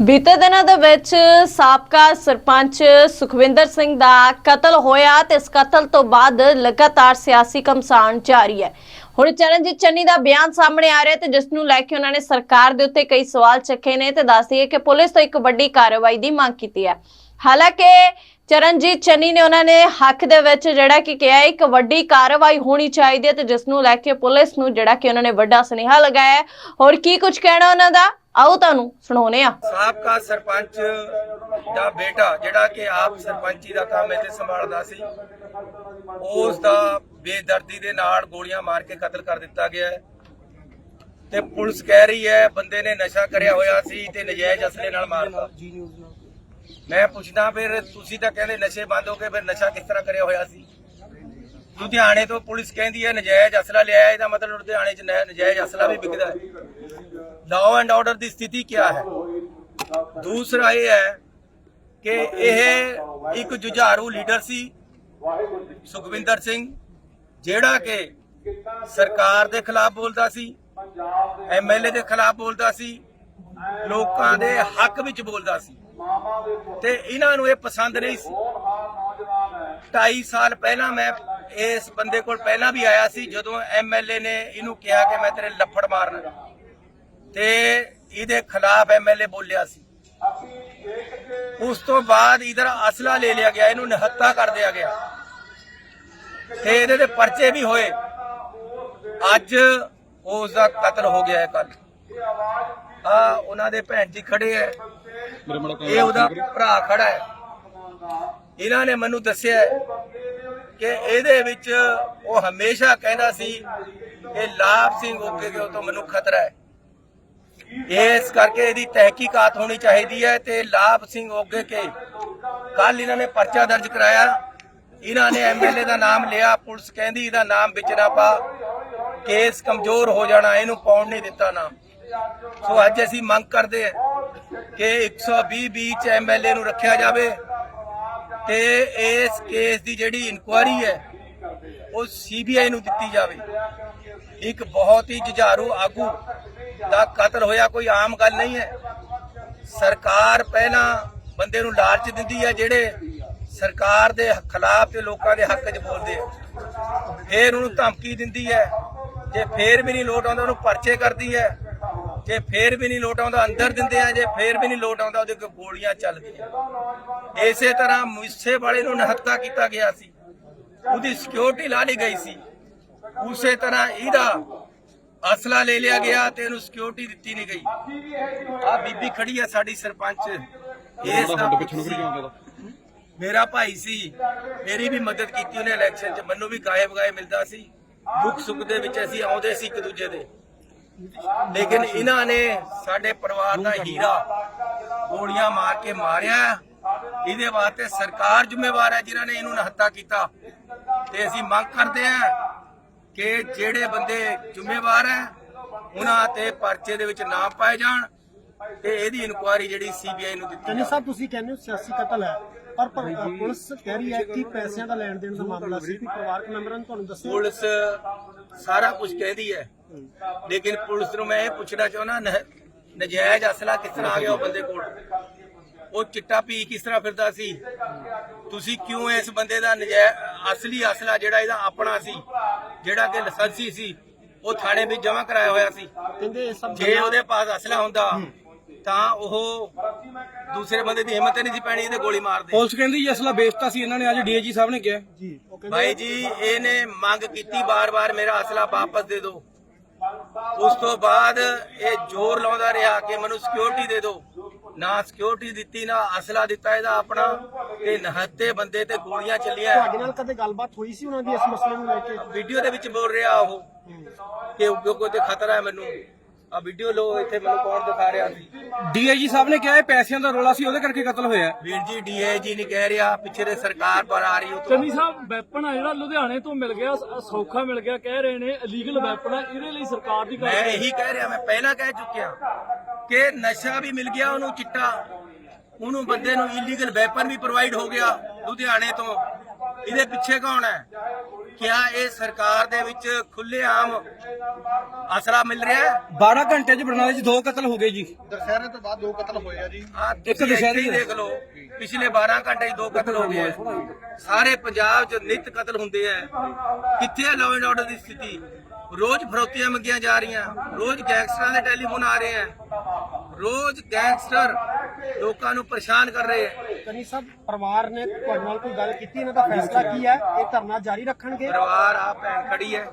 ਬੀਤੇ ਦਿਨਾਂ ਦੇ ਵਿੱਚ ਸਾਬਕਾ ਸਰਪੰਚ ਸੁਖਵਿੰਦਰ ਸਿੰਘ ਦਾ ਕਤਲ ਹੋਇਆ ਤੇ ਇਸ ਕਤਲ ਤੋਂ ਬਾਅਦ ਲਗਾਤਾਰ ਸਿਆਸੀ ਕਮਸਾਨ ਜਾਰੀ ਹੈ। ਹੁਣ ਚਰਨਜੀਤ ਚੰਨੀ ਦਾ ਬਿਆਨ ਸਾਹਮਣੇ ਆ ਰਿਹਾ ਤੇ ਜਿਸ ਨੂੰ ਲੈ ਕੇ ਉਹਨਾਂ ਨੇ ਸਰਕਾਰ ਦੇ ਉੱਤੇ ਕਈ ਸਵਾਲ ਚੱਕੇ ਨੇ ਤੇ ਦੱਸਦੀ ਹੈ ਕਿ ਪੁਲਿਸ ਤੋਂ ਇੱਕ ਵੱਡੀ ਕਾਰਵਾਈ ਦੀ ਮੰਗ ਕੀਤੀ ਹੈ। ਹਾਲਾਂਕਿ ਚਰਨਜੀਤ ਚੰਨੀ ਨੇ ਉਹਨਾਂ ਨੇ ਹੱਕ ਦੇ ਵਿੱਚ ਜਿਹੜਾ ਕਿ ਕਿਹਾ, ਇੱਕ ਵੱਡੀ ਕਾਰਵਾਈ ਹੋਣੀ ਚਾਹੀਦੀ ਹੈ ਤੇ ਜਿਸ ਨੂੰ ਲੈ ਕੇ ਪੁਲਿਸ ਨੂੰ ਜਿਹੜਾ ਕਿ ਉਹਨਾਂ ਨੇ ਵੱਡਾ ਸੁਨੇਹਾ ਲਗਾਇਆ ਹੋਰ ਕੀ ਕੁਝ ਕਹਿਣਾ ਉਹਨਾਂ ਦਾ? ਆਓ ਤੁਹਾਨੂੰ ਸੁਣਾਉਨੇ ਆ ਸਾਬਕਾ ਸਰਪੰਚ ਦਾ ਬੇਟਾ ਜਿਹੜਾ ਕਿ ਆਪ ਸਰਪੰਚੀ ਦਾ ਕੰਮ ਇੱਥੇ ਸੰਭਾਲਦਾ ਸੀ ਉਸ ਦਾ ਬੇਦਰਦੀ ਦੇ ਨਾਲ ਗੋਲੀਆਂ ਮਾਰ ਕੇ ਕਤਲ ਕਰ ਦਿੱਤਾ ਗਿਆ ਹੈ। ਤੇ ਪੁਲਿਸ ਕਹਿ ਰਹੀ ਹੈ, ਬੰਦੇ ਨੇ ਨਸ਼ਾ ਕਰਿਆ ਹੋਇਆ ਸੀ ਤੇ ਨਜਾਇਜ਼ ਅਸਲੇ ਨਾਲ ਮਾਰਤਾ ਮੈਂ ਪੁੱਛਦਾ ਫਿਰ ਤੁਸੀਂ ਤਾਂ ਕਹਿੰਦੇ ਨਸ਼ੇ ਬੰਦ ਹੋ ਗਏ ਫਿਰ ਨਸ਼ਾ ਕਿਸ ਤਰ੍ਹਾਂ ਕਰਿਆ ਹੋਇਆ ਸੀ? ਲੁਧਿਆਣੇ ਤੋਂ ਪੁਲਿਸ ਕਹਿੰਦੀ ਹੈ, ਨਜਾਇਜ਼ ਅਸਲਾ ਲਿਆ ਇਹਦਾ ਮਤਲਬ ਲੁਧਿਆਣੇ 'ਚ ਨਜਾਇਜ਼ ਅਸਲਾ ਵੀ ਵਿਕਦਾ ਹੈ। ਲਾਅ ਐਂਡ ਆਰਡਰ ਦੀ ਸਥਿਤੀ ਕੀ ਹੈ? ਦੂਸਰਾ ਇਹ ਹੈ ਕਿ ਇਹ ਇੱਕ ਜੁਝਾਰੂ ਲੀਡਰ ਸੀ, ਸੁਖਵਿੰਦਰ ਸਿੰਘ, ਜਿਹੜਾ ਕਿ ਸਰਕਾਰ ਦੇ ਖਿਲਾਫ ਬੋਲਦਾ ਸੀ ਐਮਐਲਏ ਦੇ ਖਿਲਾਫ ਬੋਲਦਾ ਸੀ, ਲੋਕਾਂ ਦੇ ਹੱਕ ਵਿੱਚ ਬੋਲਦਾ ਸੀ। ਤੇ ਇਹਨਾਂ ਨੂੰ ਇਹ ਪਸੰਦ ਨਹੀਂ ਸੀ। 2.5 ਸਾਲ ਪਹਿਲਾਂ ਮੈਂ ਇਸ ਬੰਦੇ ਕੋਲ ਪਹਿਲਾਂ ਵੀ ਆਇਆ ਸੀ, ਜਦੋਂ ਐਮਐਲਏ ਨੇ ਇਹਨੂੰ ਕਿਹਾ ਕਿ ਮੈਂ ਤੇਰੇ ਲੱਫੜ ਮਾਰਨਾ। ਤੇ ਇਹਦੇ ਖਿਲਾਫ ਐਮਐਲਏ ਬੋਲਿਆ ਸੀ। ਉਸ ਤੋਂ ਬਾਅਦ ਇਧਰ ਅਸਲਾ ਲੈ ਲਿਆ ਗਿਆ ਇਹਨੂੰ ਨਿਹੱਤਾ ਕਰ ਦਿਆ ਗਿਆ। ਤੇ ਇਹਦੇ ਤੇ ਪਰਚੇ ਵੀ ਹੋਏ। ਅੱਜ ਉਸ ਦਾ ਕਤਲ ਹੋ ਗਿਆ ਹੈ ਕੱਲ ਆ ਉਹਨਾਂ ਦੇ ਭੈਣ ਜੀ ਖੜੇ ਐ ਇਹ ਉਹਦਾ ਭਰਾ ਖੜਾ ਹੈ। ਇਹਨਾਂ ਨੇ ਮੈਨੂੰ ਦੱਸਿਆ ਕਿ ਇਹਦੇ ਵਿੱਚ ਉਹ ਹਮੇਸ਼ਾ ਕਹਿੰਦਾ ਸੀ ਕਿ ਲਾਭ ਸਿੰਘ ਓਕੇ ਕੇ ਤੋਂ ਮੈਨੂੰ ਖਤਰਾ ਹੈ। ਇਸ ਕਰਕੇ ਇਹਦੀ ਤਹਿਕੀਕਾਤ ਹੋਣੀ ਚਾਹੀਦੀ ਹੈ ਤੇ ਲਾਭ ਸਿੰਘ ਓਗੇ ਕੇ ਕੱਲ ਇਹਨਾਂ ਨੇ ਪਰਚਾ ਦਰਜ ਕਰਾਇਆ। ਇਹਨਾਂ ਨੇ ਐਮਐਲਏ ਦਾ ਨਾਮ ਲਿਆ, ਪੁਲਿਸ ਕਹਿੰਦੀ ਇਹਦਾ ਨਾਮ ਵਿੱਚ ਨਾ ਪਾ। ਕੇਸ ਕਮਜ਼ੋਰ ਹੋ ਜਾਣਾ, ਇਹਨੂੰ ਪਾਉਣ ਨਹੀਂ ਦਿੱਤਾ ਨਾਮ। ਸੋ ਅੱਜ ਅਸੀਂ ਮੰਗ ਕਰਦੇ ਹਾਂ ਕਿ 120 ਬੀ ਚ ਐਮਐਲਏ ਨੂੰ ਰੱਖਿਆ ਜਾਵੇ ਤੇ ਇਸ ਕੇਸ ਦੀ ਜਿਹੜੀ ਇਨਕੁਆਇਰੀ ਹੈ, ਉਹ ਸੀਬੀਆਈ ਨੂੰ ਦਿੱਤੀ ਜਾਵੇ। ਇੱਕ ਬਹੁਤ ਹੀ ਜੁਝਾਰੂ ਆਗੂ ਦਾ ਕਤਲ ਹੋਇਆ ਕੋਈ ਆਮ ਗੱਲ ਨਹੀਂ ਹੈ। ਸਰਕਾਰ ਪਹਿਲਾਂ ਬੰਦੇ ਨੂੰ ਲਾਲਚ ਦਿੰਦੀ ਹੈ, ਜਿਹੜੇ ਸਰਕਾਰ ਦੇ ਖਿਲਾਫ ਤੇ ਲੋਕਾਂ ਦੇ ਹੱਕ 'ਚ ਬੋਲਦੇ ਆ। ਫੇਰ ਉਹਨੂੰ ਧਮਕੀ ਦਿੰਦੀ ਹੈ। ਜੇ ਫੇਰ ਵੀ ਨਹੀਂ ਲੋਟ ਆਉਂਦਾ, ਉਹਨੂੰ ਪਰਚੇ ਕਰਦੀ ਹੈ। ਜੇ ਫੇਰ ਵੀ ਨਹੀਂ ਲੋਟ ਆਉਂਦਾ, ਅੰਦਰ ਦਿੰਦੇ ਆ। ਜੇ ਫੇਰ ਵੀ ਨਹੀਂ ਲੋਟ ਆਉਂਦਾ, ਉਹਦੇ ਕੋਲ ਗੋਲੀਆਂ ਚੱਲਦੀਆਂ। ਇਸੇ ਤਰ੍ਹਾਂ ਮੂਸੇ ਵਾਲੇ ਨੂੰ ਨਿਹੱਤਾ ਕੀਤਾ ਗਿਆ ਸੀ। ਉਹਦੀ ਸਿਕਿਉਰਿਟੀ ਲਾ ਲਈ ਗਈ ਸੀ। ਉਸੇ ਤਰ੍ਹਾਂ ਇਹਦਾ ਅਸਲਾ ਲੈ ਲਿਆ ਗਿਆ ਤੇ ਇਹਨੂੰ ਸਿਕਿਉਰਿਟੀ ਦਿੱਤੀ ਨਹੀਂ ਗਈ। ਆ ਬੀਬੀ ਖੜੀ ਆ ਸਾਡੀ ਸਰਪੰਚ। ਇਸ ਦਾ ਮੇਰਾ ਭਾਈ ਸੀ। ਮੇਰੀ ਵੀ ਮਦਦ ਕੀਤੀ ਉਹਨੇ ਇਲੈਕਸ਼ਨ 'ਚ। ਮੈਨੂੰ ਵੀ ਗਾਏ ਬਗਾਏ ਮਿਲਦਾ ਸੀ। ਦੁੱਖ ਸੁੱਖ ਦੇ ਵਿੱਚ ਅਸੀਂ ਆਉਂਦੇ ਸੀ ਇੱਕ ਦੂਜੇ ਦੇ। ਲੇਕਿਨ ਇਹਨਾਂ ਨੇ ਸਾਡੇ ਪਰਿਵਾਰ ਦਾ ਹੀਰਾ ਗੋਲੀਆਂ ਮਾਰ ਕੇ ਮਾਰਿਆ। ਇਹਦੇ ਵਾਸਤੇ ਸਰਕਾਰ ਜ਼ਿੰਮੇਵਾਰ ਹੈ ਜਿਨ੍ਹਾਂ ਨੇ ਇਹਨੂੰ ਨਹੱਤਾ ਕੀਤਾ। ਤੇ ਅਸੀਂ ਮੰਗ ਕਰਦੇ ਹਾਂ ਕਿ ਜਿਹੜੇ ਬੰਦੇ ਜ਼ਿੰਮੇਵਾਰ ਹੈ ਉਹਨਾਂ ਤੇ ਪਰਚੇ ਦੇ ਵਿੱਚ ਨਾਮ ਪਾਏ ਜਾਣ ਤੇ ਇਹਦੀ ਇਨਕੁਆਇਰੀ ਜਿਹੜੀ ਸੀਬੀਆਈ ਨੂੰ ਦਿੱਤੀ ਜਾਵੇ ਸਾਹਿਬ ਤੁਸੀਂ ਕਹਿੰਦੇ ਹੋ ਸਿਆਸੀ ਕਤਲ ਹੈ ਪਰ ਪੁਲਿਸ ਕਹਿ ਰਹੀ ਹੈ ਕਿ ਪੈਸਿਆਂ ਦਾ ਲੈਣ ਦੇਣ ਦਾ ਮਾਮਲਾ ਸੀ ਕਿ ਪਰਿਵਾਰਕ ਮੈਂਬਰਾਂ ਨੇ ਤੁਹਾਨੂੰ ਦੱਸਿਆ? ਪੁਲਿਸ ਸਾਰਾ ਕੁਝ ਕਹਿੰਦੀ ਹੈ। ਲੇਕਿਨ ਪੁਲਿਸ ਨੂੰ ਮੈਂ ਇਹ ਪੁੱਛਣਾ ਚਾਹੁੰਦਾ ਨਜਾਇਜ਼ ਅਸਲਾ ਕਿਸ ਤਰ੍ਹਾਂ ਆ ਗਿਆ ਉਹ ਬੰਦੇ ਕੋਲ? ਉਹ ਚਿੱਟਾ ਪੀ ਕਿਸ ਤਰ੍ਹਾਂ ਫਿਰਦਾ ਸੀ? ਤੁਸੀਂ ਕਿਉਂ ਇਸ ਬੰਦੇ ਦਾ ਨਜਾਇਜ਼ ਅਸਲੀ ਅਸਲਾ ਜਿਹੜਾ ਇਹਦਾ ਆਪਣਾ ਸੀ ਜਿਹੜਾ ਕਿ ਲਾਇਸੈਂਸੀ ਸੀ ਉਹ ਥਾਣੇ ਵਿੱਚ ਜਮ੍ਹਾਂ ਕਰਾਇਆ ਹੋਇਆ ਸੀ। ਕਹਿੰਦੇ ਇਹ ਸਭ ਜੇ ਉਹਦੇ ਪਾਸ ਅਸਲਾ ਹੁੰਦਾ ਤਾਂ ਉਹ ਦੂਸਰੇ ਬੰਦੇ ਦੀ ਹਿੰਮਤ ਨਹੀਂ ਸੀ ਪੈਣੀ ਇਹਦੇ ਗੋਲੀ ਮਾਰਦੇ। ਪੁਲਿਸ ਕਹਿੰਦੀ ਜੀ ਅਸਲਾ ਵੇਚਤਾ ਸੀ ਇਹਨਾਂ ਨੇ ਅੱਜ ਡੀਏਜੀ ਸਾਹਿਬ ਨੇ ਕਿਹਾ। ਜੀ ਭਾਈ ਜੀ ਇਹਨੇ ਮੰਗ ਕੀਤੀ ਬਾਰ-ਬਾਰ ਮੇਰਾ ਅਸਲਾ ਵਾਪਸ ਦੇ ਦਿਓ ਉਸ ਤੋਂ ਬਾਅਦ ਇਹ ਜ਼ੋਰ ਲਾਉਂਦਾ ਰਿਹਾ ਕਿ ਮੈਨੂੰ ਸਿਕਿਉਰਿਟੀ ਦੇ ਦਿਓ ਨਾ ਸਿਕਿਉਰਿਟੀ ਦਿੱਤੀ ਨਾ ਅਸਲਾ ਦਿੱਤਾ ਇਹਦਾ ਆਪਣਾ ਤੇ ਨਹੱਤੇ ਬੰਦੇ ਤੇ ਗੋਲੀਆਂ ਚੱਲੀਆਂ। ਤੁਹਾਡੇ ਨਾਲ ਕਦੇ ਗੱਲਬਾਤ ਹੋਈ ਸੀ ਉਹਨਾਂ ਦੀ ਇਸ ਮਸਲੇ ਨੂੰ ਲੈ ਕੇ? ਵੀਡੀਓ ਦੇ ਵਿੱਚ ਬੋਲ ਰਿਹਾ ਉਹ ਕਿ ਕੋਈ ਤੇ ਖਤਰਾ ਹੈ ਮੈਨੂੰ। ਆ ਵੀਡੀਓ ਲੋ ਇੱਥੇ ਮੈਨੂੰ ਕੌਣ ਦਿਖਾ ਰਿਹਾ ਸੀ। ਡੀਏਜੀ ਸਾਹਿਬ ਨੇ ਕਿਹਾ ਇਹ ਪੈਸਿਆਂ ਦਾ ਰੋਲਾ ਸੀ ਉਹਦੇ ਕਰਕੇ ਕਤਲ ਹੋਇਆ। ਵੀਰ ਜੀ ਡੀਏਜੀ ਨਹੀਂ ਕਹਿ ਰਿਹਾ ਪਿੱਛੇ ਦੇ ਸਰਕਾਰ ਪਰ ਆ ਰਹੀ ਉਹ ਤੋਂ ਚੰਨੀ ਸਾਹਿਬ ਵੈਪਨ ਆ ਜਿਹੜਾ ਲੁਧਿਆਣੇ ਤੋਂ ਮਿਲ ਗਿਆ ਸ- ਸੌਖਾ ਮਿਲ ਗਿਆ ਕਹਿ ਰਹੇ ਨੇ ਇਲੀਗਲ ਵੈਪਨ ਆ ਇਹਦੇ ਲਈ ਸਰਕਾਰ ਦੀ ਮੈਂ ਕਾਰਵਾਈ ਇਹੀ ਕਹਿ ਰਿਹਾ ਮੈਂ ਪਹਿਲਾਂ ਕਹਿ ਚੁੱਕਿਆ। ਕਿ ਨਸ਼ਾ ਵੀ ਮਿਲ ਗਿਆ ਉਹਨੂੰ ਚਿੱਟਾ। ਉਹਨੂੰ ਬੰਦੇ ਨੂੰ ਇਲੀਗਲ ਵੈਪਨ ਵੀ ਪ੍ਰੋਵਾਈਡ ਹੋ ਗਿਆ ਲੁਧਿਆਣੇ ਤੋਂ। ਇਹਦੇ ਪਿੱਛੇ ਕੌਣ ਹੈ? ਕਿਆ ਇਹ ਸਰਕਾਰ ਦੇ ਵਿੱਚ ਖੁੱਲੇਆਮ ਅਸਰਾ ਮਿਲ ਰਿਹਾ ਹੈ? 12 ਘੰਟੇ 'ਚ ਬਰਨਾਲੇ 'ਚ ਦੋ ਕਤਲ ਹੋ ਗਏ ਜੀ। ਦਸ਼ਹਿਰੇ ਤੋਂ ਬਾਅਦ ਦੋ ਕਤਲ ਹੋਏ ਆ ਜੀ। ਇੱਕ ਤੁਸੀਂ ਦੁਸ਼ਹਿਰੇ ਇੱਥੇ ਹੀ ਦੇਖ ਲਓ ਪਿਛਲੇ 12 ਘੰਟੇ 'ਚ ਦੋ ਕਤਲ ਹੋ ਗਏ ਆ। ਸਾਰੇ ਪੰਜਾਬ 'ਚ ਨਿਤ ਕਤਲ ਹੁੰਦੇ ਆ। ਕਿੱਥੇ ਹੈ ਲਾਅ ਐਂਡ ਆਰਡਰ ਦੀ ਸਥਿਤੀ? ਰੋਜ਼ ਫਰੋਤੀਆਂ ਮੰਗੀਆਂ ਜਾ ਰਹੀਆਂ ਰੋਜ਼ ਗੈਂਗਸਟਰਾਂ ਦੇ ਟੈਲੀਫੋਨ ਆ ਰਹੇ ਆ ਰੋਜ਼ ਗੈਂਗਸਟਰ ਲੋਕਾਂ ਨੂੰ ਪਰੇਸ਼ਾਨ ਕਰ ਰਹੇ ਆ ਕਨੀ ਸਾਹਿਬ ਪਰਿਵਾਰ ਨੇ ਤੁਹਾਡੇ ਨਾਲ ਕੋਈ ਗੱਲ ਕੀਤੀ ਇਹਨਾਂ ਦਾ ਫੈਸਲਾ ਕੀ ਹੈ? ਇਹ ਧਰਨਾ ਜਾਰੀ ਰੱਖਣਗੇ? ਪਰਿਵਾਰ ਆ ਭੈਣ ਖੜੀ ਹੈ।